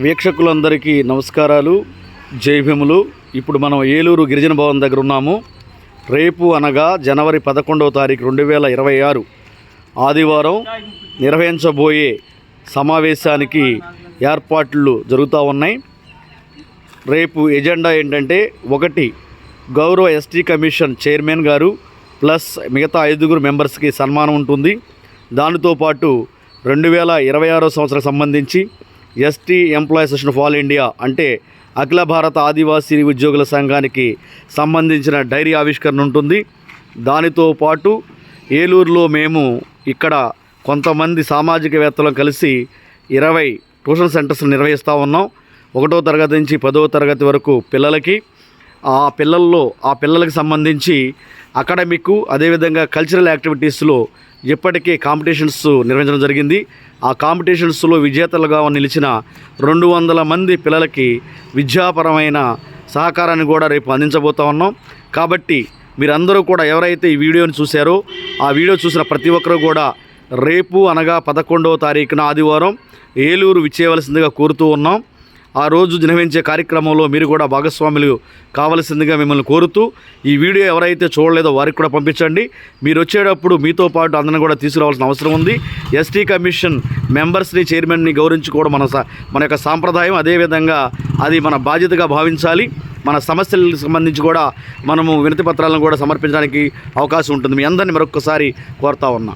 వీక్షకులందరికీ నమస్కారాలు జైభీములు ఇప్పుడు మనం ఏలూరు గిరిజన భవన్ దగ్గర ఉన్నాము. రేపు అనగా జనవరి పదకొండవ తారీఖు రెండు వేల ఇరవై ఆరు ఆదివారం నిర్వహించబోయే సమావేశానికి ఏర్పాట్లు జరుగుతూ ఉన్నాయి. రేపు ఎజెండా ఏంటంటే ఒకటి గౌరవ ఎస్టీ కమిషన్ చైర్మన్ గారు ప్లస్ మిగతా ఐదుగురు మెంబర్స్కి సన్మానం ఉంటుంది. దానితో పాటు రెండు వేల ఇరవై ఆరో సంవత్సరం సంబంధించి ST employee association of all India అంటే అఖిల భారత ఆదివాసీ ఉద్యోగుల సంఘానికి సంబంధించిన డైరీ ఆవిష్కరణ ఉంటుంది. దానితో పాటు ఏలూరులో మేము ఇక్కడ కొంతమంది సామాజికవేత్తలను కలిసి ఇరవై ట్యూషన్ సెంటర్స్ నిర్వహిస్తూ ఉన్నాం. ఒకటో తరగతి నుంచి పదవ తరగతి వరకు పిల్లలకి. ఆ పిల్లల్లో ఆ పిల్లలకు సంబంధించి అకాడమిక్ అదేవిధంగా కల్చరల్ యాక్టివిటీస్లో ఇప్పటికే కాంపిటీషన్స్ నిర్వహించడం జరిగింది. ఆ కాంపిటీషన్స్లో విజేతలుగా నిలిచిన రెండు వందల మంది పిల్లలకి విద్యాపరమైన సహకారాన్ని కూడా రేపు అందించబోతా ఉన్నాం. కాబట్టి మీరందరూ కూడా ఎవరైతే ఈ వీడియోని చూశారో ఆ వీడియో చూసిన ప్రతి ఒక్కరూ కూడా రేపు అనగా పదకొండవ తారీఖున ఆదివారం ఏలూరు విచ్చేయవలసిందిగా కోరుతూ ఉన్నాం. ఆ రోజు నిర్వహించే కార్యక్రమంలో మీరు కూడా భాగస్వాములు కావలసిందిగా మిమ్మల్ని కోరుతూ ఈ వీడియో ఎవరైతే చూడలేదో వారికి కూడా పంపించండి. మీరు వచ్చేటప్పుడు మీతో పాటు అందరిని కూడా తీసుకురావాల్సిన అవసరం ఉంది. ఎస్టీ కమిషన్ మెంబర్స్ని చైర్మన్ని గౌరవించుకోవడం మన మన యొక్క సాంప్రదాయం. అదేవిధంగా అది మన బాధ్యతగా భావించాలి. మన సమస్యలకు సంబంధించి కూడా మనము వినతి పత్రాలను కూడా సమర్పించడానికి అవకాశం ఉంటుంది. మీ అందరిని మరొకసారి కోరుతా ఉన్నా.